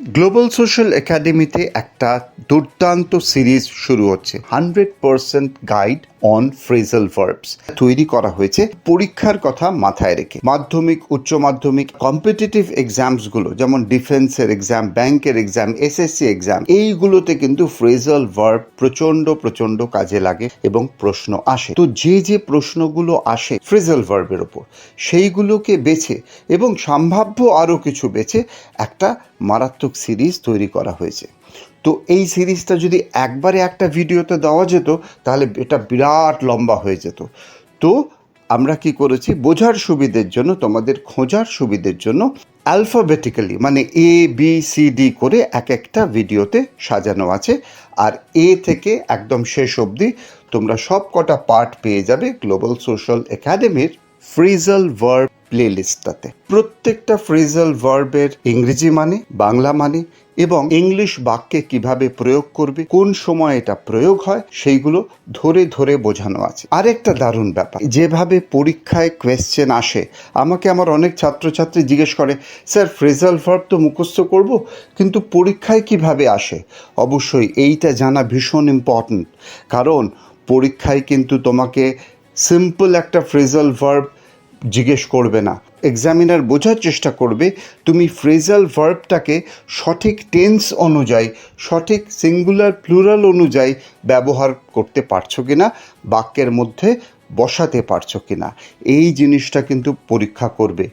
Global social একাডেমিতে একটা দুর্দান্ত সিরিজ শুরু হচ্ছে। Hundred percent guide on phrasal verbs তৈরি করা হয়েছে পরীক্ষার কথা মাথায় রেখে। মাধ্যমিক, উচ্চ মাধ্যমিক কম্পিটিটিভ এক্সামসগুলো যেমন ডিফেন্সের এক্সাম ব্যাংকের এক্সাম এসএসসি এক্সাম এইগুলোতে কিন্তু ফ্রেজাল ভার্ব প্রচণ্ড প্রচণ্ড কাজে লাগে এবং প্রশ্ন আসে। তো যে যে প্রশ্নগুলো আসে ফ্রেজাল ভার্বের ওপর সেইগুলোকে বেছে এবং সম্ভাব্য আরও কিছু বেছে একটা মারাত্মক সিরিজ তৈরি করা হয়েছে। তো এই সিরিজটা যদি একবারে একটা ভিডিওতে দেওয়া যেত, তাহলে এটা বিরাট লম্বা হয়ে যেত। তো আমরা কি করেছি? বোঝার সুবিধের জন্য, তোমাদের খোঁজার সুবিধের জন্য অ্যালফাবেটিক্যালি মানে এ বি সি ডি করে এক একটা ভিডিওতে সাজানো আছে। আর এ থেকে একদম শেষ অবধি তোমরা সব কটা পার্ট পেয়ে যাবে গ্লোবাল সোশ্যাল একাডেমির ফ্রিজাল ভার্ব প্লেলিস্টটাতে প্রত্যেকটা ফ্রিজাল ভার্বের ইংরেজি মানে বাংলা মানে এবং ইংলিশ বাক্যে কীভাবে প্রয়োগ করবে, কোন সময় এটা প্রয়োগ হয়, সেইগুলো ধরে ধরে বোঝানো আছে। আরেকটা দারুণ ব্যাপার, যেভাবে পরীক্ষায় কোয়েশ্চেন আসে, আমাকে আমার অনেক ছাত্রছাত্রী জিজ্ঞেস করে স্যার ফ্রেজাল ভার্ব তো মুখস্থ করব, কিন্তু পরীক্ষায় কীভাবে আসে? অবশ্যই এইটা জানা ভীষণ ইম্পর্ট্যান্ট কারণ পরীক্ষায় কিন্তু তোমাকে সিম্পল একটা ফ্রেজাল ভার্ব জিজ্ঞেস করবে না। এক্সামিনার বোঝার চেষ্টা করবে, তুমি ফ্রেজাল ভার্বটাকে সঠিক টেন্স অনুযায়ী, সঠিক সিঙ্গুলার প্লুরাল অনুযায়ী ব্যবহার করতে পারছ কি না বাক্যের মধ্যে বসাতে পারছ কিনা? এই জিনিসটা কিন্তু পরীক্ষা করবে।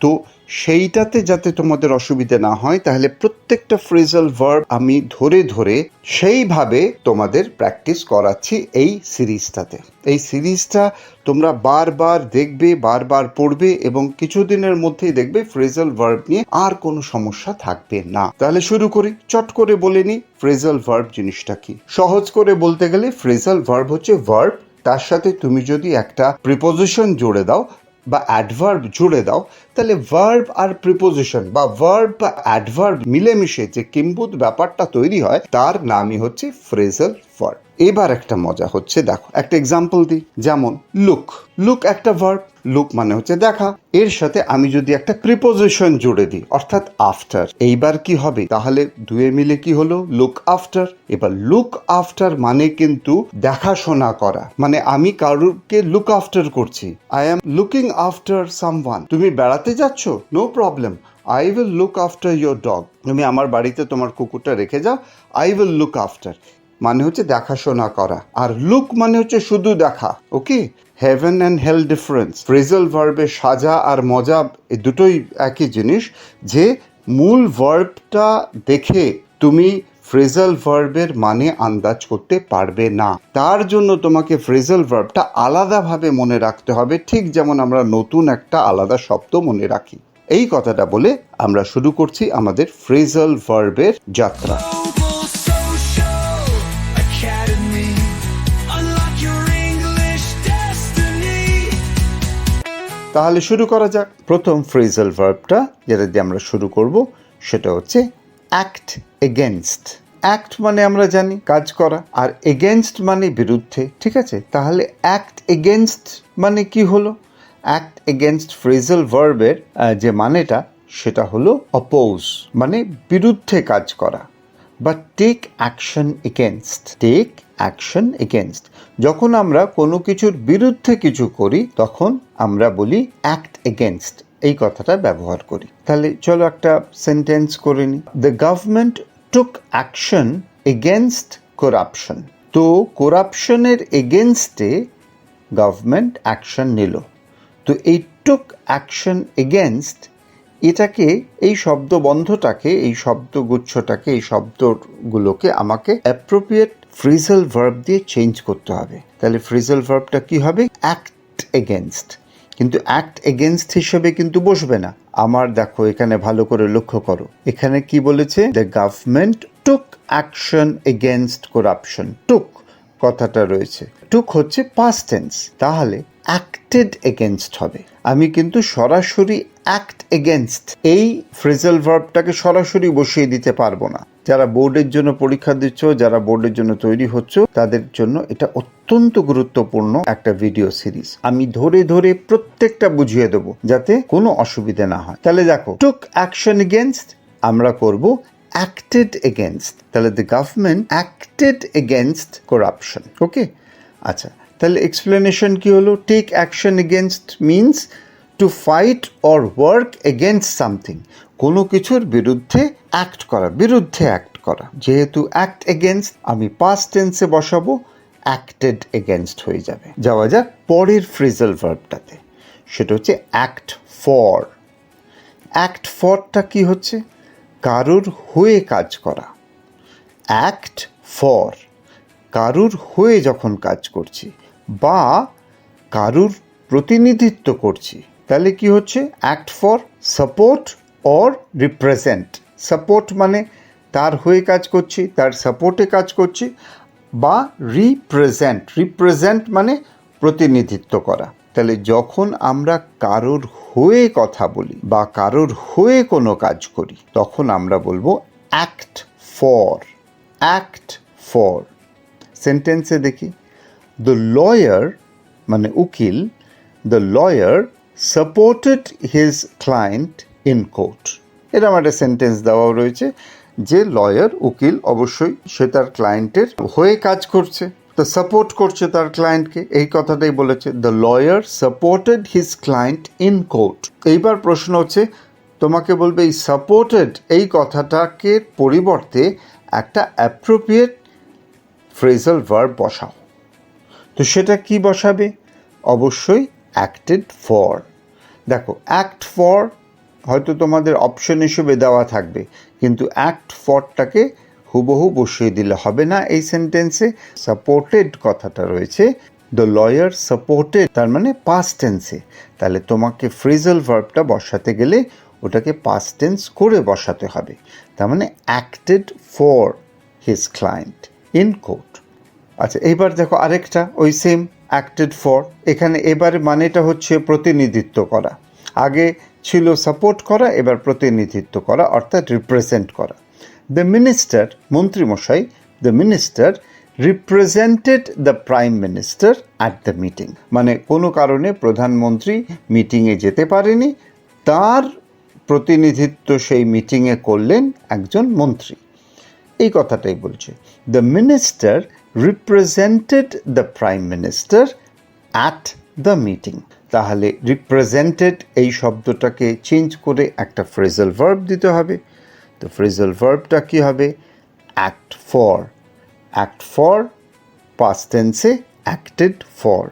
তো সেইটাতে যাতে তোমাদের অসুবিধা না হয়, তাহলে প্রত্যেকটা ফ্রেজাল ভার্ব আমি ধরে ধরে সেইভাবে তোমাদের প্র্যাকটিস করাচ্ছি এই সিরিজটাতে। এই সিরিজটা তোমরা বারবার দেখবে, বারবার পড়বে এবং কিছুদিনের মধ্যেই দেখবে ফ্রেজাল ভার্ব নিয়ে আর কোনো সমস্যা থাকবে না। তাহলে শুরু করি। চট করে বলে নিই ফ্রেজাল ভার্ব জিনিসটা কি? সহজ করে বলতে গেলে ফ্রেজাল ভার্ব হচ্ছে ভার্ব তার সাথে তুমি যদি একটা প্রিপোজিশন জুড়ে দাও বা অ্যাডভার্ব জুড়ে দাও, তাহলে ভার্ব আর প্রিপোজিশন বা ভার্ব বা অ্যাডভার্ব মিলেমিশে যে কিম্বুত ব্যাপারটা তৈরি হয়, তার নামই হচ্ছে ফ্রেজাল ভার্ব এবার একটা মজা হচ্ছে, দেখো, একটা এক্সাম্পল দিই। যেমন লুক লুক একটা ভার্ব লুক মানে হচ্ছে দেখা। এর সাথে আমি যদি একটা প্রিপোজিশন জুড়ে দিই, অর্থাৎ আফটার এইবার কি হবে? তাহলে দুয়ে মিলে কি হলো? লুক আফটার এবার লুক আফটার মানে কিন্তু দেখাশোনা করা। মানে আমি কারুরকে লুক আফটার করছি। I am looking after someone তুমি বেড়াতে যাচ্ছ? No problem I will look after your dog তুমি আমার বাড়িতে তোমার কুকুরটা রেখে যাও। আই উইল লুক আফটার মানে হচ্ছে দেখাশোনা করা। আর লুক মানে হচ্ছে শুধু দেখা। Okay heaven and hell difference phrasal ভার্বের সাজা আর মজা, এই দুটোই একই জিনিস। যে মূল ভার্বটা দেখে তুমি ফ্রেজাল ভার্বের মানে আন্দাজ করতে পারবে না। তার জন্য তোমাকে ফ্রেজাল ভার্বটা আলাদাভাবে মনে রাখতে হবে। ঠিক যেমন আমরা নতুন একটা আলাদা শব্দ মনে রাখি। এই কথাটা বলে আমরা শুরু করছি আমাদের ফ্রেজাল ভার্বের যাত্রা। তাহলে শুরু করা যাক। প্রথম ফ্রেজাল ভার্বটা যেটা দিয়ে আমরা শুরু করব, সেটা হচ্ছে অ্যাক্ট এগেনস্ট অ্যাক্ট মানে আমরা জানি কাজ করা, আর এগেনস্ট মানে বিরুদ্ধে, ঠিক আছে? তাহলে অ্যাক্ট এগেনস্ট মানে কি হলো? অ্যাক্ট এগেনস্ট ফ্রেজাল ভার্বের যে মানেটা, সেটা হলো অপোজ মানে বিরুদ্ধে কাজ করা। বা take action against take action against যখন আমরা কোনো কিছুর বিরুদ্ধে কিছু করি, তখন আমরা বলি অ্যাক্ট এগেনস্ট এই কথাটা ব্যবহার করি। তাহলে চলো একটা সেন্টেন্স করে নিই the government took action against corruption তো করাপশনের এগেনস্টে গভর্নমেন্ট অ্যাকশন নিল। তো এই টুক অ্যাকশন এগেনস্ট এটাকে, এই শব্দবন্ধটাকে, এই শব্দগুচ্ছটাকে, এই শব্দগুলোকে আমাকে অ্যাপ্রোপ্রিয়েট ফ্রিজাল ভার্ব দিয়ে চেঞ্জ করতে হবে। তাহলে ফ্রিজাল ভার্বটা কি হবে? অ্যাক্ট এগেনস্ট কিন্তু অ্যাক্ট এগেনস্ট হিসেবে কিন্তু বসবে না। আমার দেখো, এখানে ভালো করে লক্ষ্য করো। এখানে কি বলেছে? The government took action against corruption took কথাটা রয়েছে। টুক হচ্ছে পাস্ট টেন্স তাহলে অ্যাক্টেড এগেনস্ট হবে। আমি কিন্তু সরাসরি অ্যাক্ট এগেনস্ট এই ফ্রেজাল ভার্বটাকে সরাসরি বসিয়ে দিতে পারব না। যারা বোর্ডের জন্য পরীক্ষা দিচ্ছ, যারা বোর্ডের জন্য তৈরি হচ্ছ, তাদের জন্য এটা অত্যন্ত গুরুত্বপূর্ণ একটা ভিডিও সিরিজ আমি ধরে ধরে প্রত্যেকটা বুঝিয়ে দেবো, যাতে কোনো অসুবিধা না হয়। তাহলে দেখো টুক অ্যাকশন এগেনস্ট আমরা করব অ্যাক্টেড এগেনস্ট তাহলে the government acted against corruption okay আচ্ছা তাহলে এক্সপ্লেনেশন কি হলো? Take action against means to fight or work against something কোনো কিছুর বিরুদ্ধে অ্যাক্ট করা, বিরুদ্ধে অ্যাক্ট করা। যেহেতু অ্যাক্ট এগেনস্ট আমি পাস্ট টেন্সে বসাবো অ্যাক্টেড এগেনস্ট হয়ে যাবে। যাওয়া যাক পরের ফ্রিজাল ভার্বটাতে সেটা হচ্ছে অ্যাক্ট ফর অ্যাক্ট ফরটা কি হচ্ছে? কারুর হয়ে কাজ করা। অ্যাক্ট ফর কারুর হয়ে যখন কাজ করছি বা কারুর প্রতিনিধিত্ব করছি, তাহলে কি হচ্ছে? Act for support or represent support মানে তার হয়ে কাজ করছি, তার সাপোর্টে কাজ করছি, বা রিপ্রেজেন্ট রিপ্রেজেন্ট মানে প্রতিনিধিত্ব করা। তাহলে যখন আমরা কারোর হয়ে কথা বলি বা কারোর হয়ে কোনো কাজ করি, তখন আমরা বলব অ্যাক্ট ফর অ্যাক্ট ফর সেন্টেন্সে দেখি। দ্য লয়ার মানে উকিল the lawyer supported his client in court এরকম একটা সেন্টেন্স দেওয়া রয়েছে, যে লয়ার উকিল অবশ্যই সে তার ক্লায়েন্টের হয়ে কাজ করছে, তো সাপোর্ট করছে তার ক্লায়েন্টকে এই কথাটাই বলেছে the lawyer supported his client in court এইবার প্রশ্ন হচ্ছে, তোমাকে বলবে এই সাপোর্টেড এই কথাটাকে পরিবর্তে একটা অ্যাপ্রোপ্রিয়েট ফ্রেজাল ভার্ব বসাও। তো সেটা কি বসাবে? অবশ্যই অ্যাক্টেড ফর দেখো অ্যাক্ট ফর হয়তো তোমাদের অপশন হিসেবে দেওয়া থাকবে, কিন্তু অ্যাক্ট ফরটাকে হুবহু বসিয়ে দিলে হবে না এই সেন্টেন্সে সাপোর্টেড কথাটা রয়েছে দ্য লয়ার সাপোর্টেড তার মানে পাস্ট টেন্সে তাহলে তোমাকে ফ্রিজাল ভার্বটা বসাতে গেলে ওটাকে পাস্ট টেন্স করে বসাতে হবে, তার মানে acted for his client in court আচ্ছা এইবার দেখো আরেকটা, ওই সেম অ্যাক্টেড ফর এখানে এবারে মানেটা হচ্ছে প্রতিনিধিত্ব করা। আগে ছিল সাপোর্ট করা, এবার প্রতিনিধিত্ব করা, অর্থাৎ রিপ্রেজেন্ট করা। দ্য মিনিস্টার মন্ত্রীমশাই the minister represented the prime minister at the meeting মানে কোনো কারণে প্রধানমন্ত্রী মিটিংয়ে যেতে পারেনি, তার প্রতিনিধিত্ব সেই মিটিংয়ে করলেন একজন মন্ত্রী। এই কথাটাই বলছে। The minister represented the prime minister at the meeting তাহলে রিপ্রেজেন্টেড এই শব্দটাকে চেঞ্জ করে একটা ফ্রেজাল ভার্ব দিতে হবে। তো ফ্রেজাল ভার্বটা কী হবে? Act for act for past টেন্সে অ্যাক্টেড ফর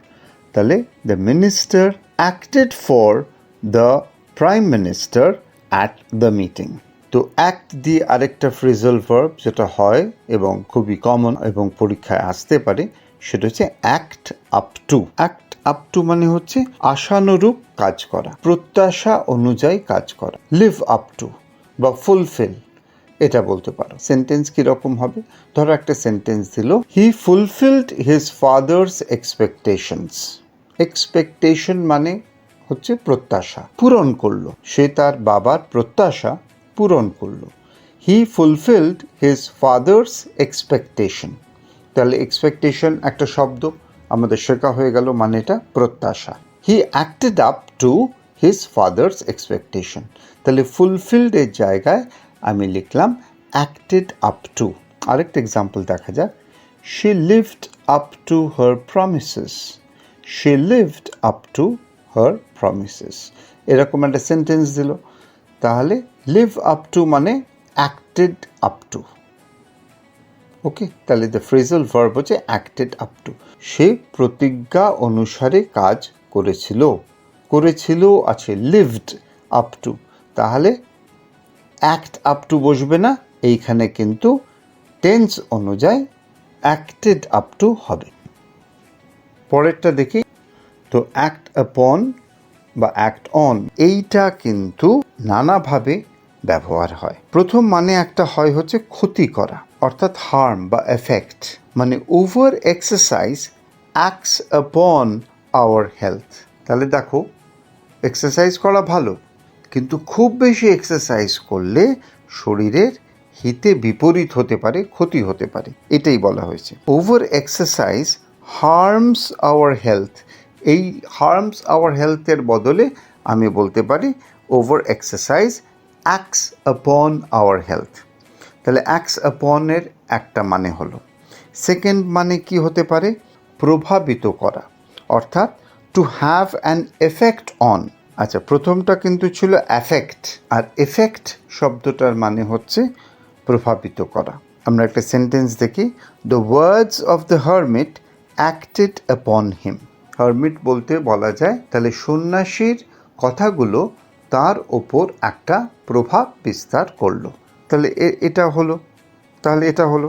তাহলে the minister acted for the prime minister at the meeting তো অ্যাক্ট দিয়ে আরেকটা ফ্রিজাল ভার্ব যেটা হয় এবং খুবই কমন এবং পরীক্ষায় আসতে পারে, সেটা হচ্ছে act up to act up to মানে হচ্ছে আশানুরূপ কাজ করা, প্রত্যাশা অনুযায়ী কাজ করা লিভ আপ টু বা ফুলফিল এটা বলতে পারো। সেন্টেন্স কীরকম হবে? ধরো একটা সেন্টেন্স দিল he fulfilled his father's expectations expectation মানে হচ্ছে প্রত্যাশা, পূরণ করল। সে তার বাবার প্রত্যাশা পূরণ করল। He fulfilled his father's expectation তাহলে এক্সপেকটেশন একটা শব্দ, আমাদের শেখা হয়ে গেল মানে এটা প্রত্যাশা। He acted up to his father's expectation তাহলে ফুলফিলড এর জায়গায় আমি লিখলাম অ্যাক্টেড আপ টু আরেকটা এক্সাম্পল দেখা যাক। She lived up to her promises she lived up to her promises এরকম একটা সেন্টেন্স দিল। তাহলে লিভ আপ টু মানে অ্যাক্টেড আপ টু ওকে তাহলে দ্য ফ্রেজাল ভার্ব হচ্ছে অ্যাক্টেড আপ টু সে প্রতিজ্ঞা অনুসারে কাজ করেছিল। করেছিল, আছে লিভড আপ টু তাহলে অ্যাক্ট আপ টু বসবে না, এইখানে কিন্তু টেন্স অনুযায়ী অ্যাক্টেড আপ টু হবে। পরেরটা দেখি। তো অ্যাক্ট আপন বা অ্যাক্ট অন এইটা কিন্তু নানাভাবে ব্যবহার হয়। প্রথম মানে একটা হয় হচ্ছে ক্ষতি করা, অর্থাৎ হার্ম বা এফেক্ট মানে over exercise acts upon our health তাহলে দেখো এক্সারসাইজ করা ভালো, কিন্তু খুব বেশি এক্সারসাইজ করলে শরীরের হিতে বিপরীত হতে পারে, ক্ষতি হতে পারে, এটাই বলা হয়েছে। Over exercise harms our health এই হার্মস আওয়ার হেলথের বদলে আমি বলতে পারি over exercise acts upon our health তাহলে অ্যাক্স আপনের একটা মানে হলো। সেকেন্ড মানে কি হতে পারে? প্রভাবিত করা। অর্থাৎ to have an effect on আচ্ছা প্রথমটা কিন্তু ছিল অ্যাফেক্ট আর এফেক্ট শব্দটার মানে হচ্ছে প্রভাবিত করা। আমরা একটা সেন্টেন্স দেখি। The words of the hermit acted upon him hermit বলতে বলা যায়, তাহলে সন্ন্যাসীর কথাগুলো তার ওপর একটা প্রভাব বিস্তার করল। তাহলে এটা হলো, তাহলে এটা হলো।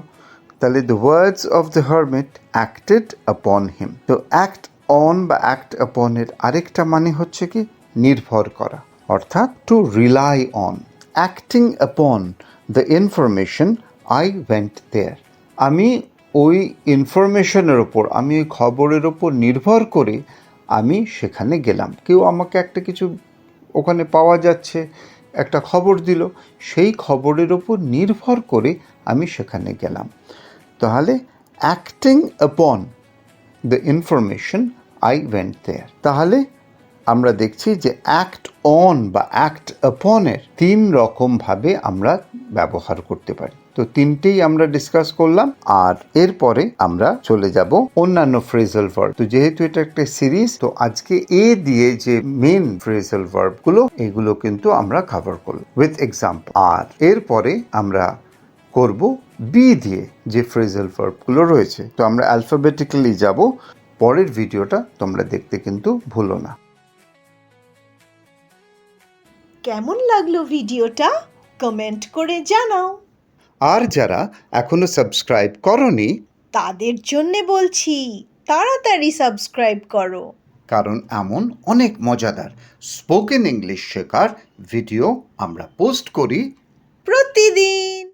তাহলে the words of the hermit acted upon him তো অ্যাক্ট অন বা অ্যাক্ট আপনের আরেকটা মানে হচ্ছে কি? নির্ভর করা, অর্থাৎ to rely on acting upon the information I went there আমি ওই ইনফরমেশনের ওপর, আমি ওই খবরের ওপর নির্ভর করে আমি সেখানে গেলাম। কেউ আমাকে একটা কিছু ওখানে পাওয়া যাচ্ছে। একটা খবর দিল, সেই খবরের ওপর নির্ভর করে আমি সেখানে গেলাম। তাহলে acting upon the information I went there তাহলে আমরা দেখছি যে অ্যাক্ট অন বা অ্যাক্ট অ্যাপনের তিন রকমভাবে আমরা ব্যবহার করতে পারি। তো তিনটেই আমরা ডিসকাস করলাম, আর এরপরে আমরা চলে যাব অন্যান্য ফ্রেজাল ভার্ব তো যেহেতু এটা একটা সিরিজ তো আজকে এ দিয়ে যে মেন ফ্রেজাল ভার্বগুলো, এগুলো কিন্তু আমরা কভার করলাম উইথ এক্সাম্পল আর এরপরে আমরা করব বি দিয়ে যে ফ্রেজাল ভার্বগুলো রয়েছে। তো আমরা অ্যালফাবেটিক্যালি যাব, পরের ভিডিওটা তোমরা দেখতে কিন্তু ভুলো না। কেমন লাগল ভিডিওটা? কমেন্ট করে জানাও। আর যারা এখনও সাবস্ক্রাইব করনি তাদের জন্যে বলছি তাড়াতাড়ি সাবস্ক্রাইব করো। কারণ এমন অনেক মজাদার স্পোকেন ইংলিশ শেখার ভিডিও আমরা পোস্ট করি প্রতিদিন।